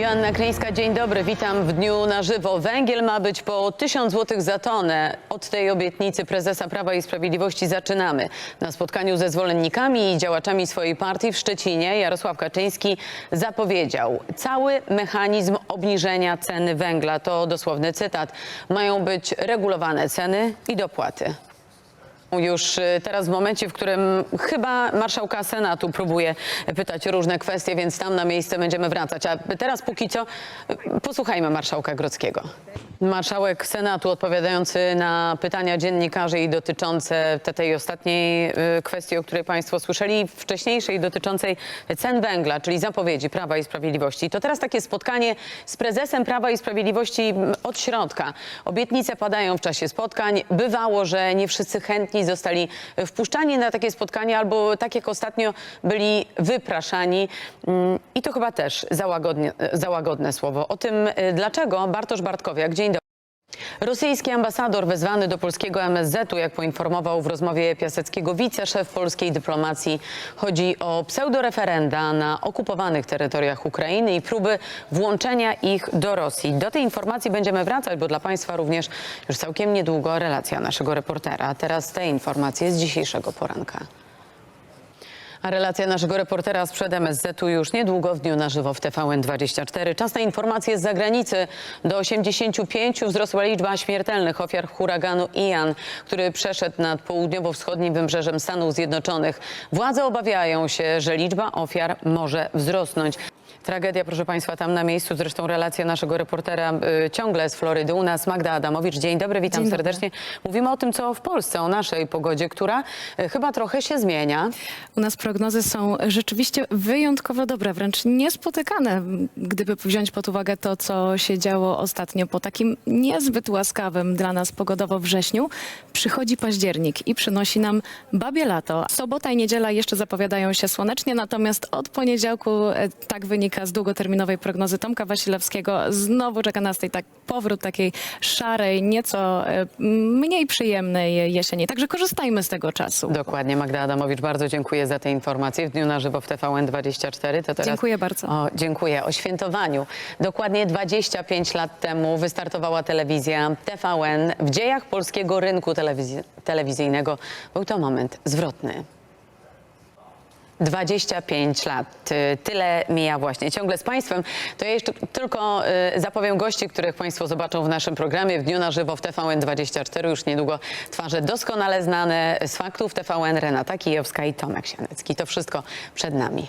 Joanna Kryńska, dzień dobry, witam w dniu na żywo. Węgiel ma być po 1000 zł za tonę. Od tej obietnicy prezesa Prawa i Sprawiedliwości zaczynamy. Na spotkaniu ze zwolennikami i działaczami swojej partii w Szczecinie Jarosław Kaczyński zapowiedział cały mechanizm obniżenia ceny węgla. To dosłowny cytat. Mają być regulowane ceny i dopłaty. Już y, teraz w momencie, w którym chyba marszałka Senatu próbuje pytać o różne kwestie, więc tam na miejsce będziemy wracać. A teraz póki co y, posłuchajmy marszałka Grodzkiego. Marszałek Senatu odpowiadający na pytania dziennikarzy i dotyczące te- tej ostatniej y, kwestii, o której Państwo słyszeli, wcześniejszej dotyczącej cen węgla, czyli zapowiedzi Prawa i Sprawiedliwości. To teraz takie spotkanie z prezesem Prawa i Sprawiedliwości od środka. Obietnice padają w czasie spotkań. Bywało, że nie wszyscy chętni zostali wpuszczani na takie spotkanie albo tak jak ostatnio byli wypraszani. Mm, I to chyba też za łagodnie, za łagodne słowo. O tym y, dlaczego Bartosz Bartkowiak. Dzień. Rosyjski ambasador wezwany do polskiego MSZ-u, jak poinformował w rozmowie Piaseckiego wiceszef polskiej dyplomacji, chodzi o pseudoreferenda na okupowanych terytoriach Ukrainy i próby włączenia ich do Rosji. Do tej informacji będziemy wracać, bo dla Państwa również już całkiem niedługo relacja naszego reportera. A teraz te informacje z dzisiejszego poranka. A relacja naszego reportera sprzed MSZ-u już niedługo w dniu na żywo w TVN24. Czas na informacje z zagranicy. Do 85 wzrosła liczba śmiertelnych ofiar huraganu Ian, który przeszedł nad południowo-wschodnim wybrzeżem Stanów Zjednoczonych. Władze obawiają się, że liczba ofiar może wzrosnąć. Tragedia, proszę Państwa, tam na miejscu. Zresztą relacja naszego reportera y, ciągle z Florydy. U nas Magda Adamowicz. Dzień dobry, witam Dzień dobry. serdecznie. Mówimy o tym, co w Polsce, o naszej pogodzie, która y, chyba trochę się zmienia. U nas prognozy są rzeczywiście wyjątkowo dobre, wręcz niespotykane, gdyby wziąć pod uwagę to, co się działo ostatnio po takim niezbyt łaskawym dla nas pogodowo wrześniu. Przychodzi październik i przynosi nam babie lato. Sobota i niedziela jeszcze zapowiadają się słonecznie, natomiast od poniedziałku, e, tak wynika z długoterminowej prognozy Tomka Wasilewskiego, znowu czeka nas tej tak powrót takiej szarej, nieco e, mniej przyjemnej jesieni. Także korzystajmy z tego czasu. Dokładnie, Magda Adamowicz, bardzo dziękuję za te informacje w dniu na żywo w TVN24. To teraz... Dziękuję bardzo. O, dziękuję. O świętowaniu. Dokładnie 25 lat temu wystartowała telewizja TVN. W dziejach polskiego rynku telewizy- telewizyjnego był to moment zwrotny. 25 lat. Tyle mija właśnie. Ciągle z Państwem. To ja jeszcze tylko y, zapowiem gości, których Państwo zobaczą w naszym programie w dniu na żywo w TVN24. Już niedługo twarze doskonale znane z faktów TVN Renata Kijowska i Tomek Sianecki. To wszystko przed nami.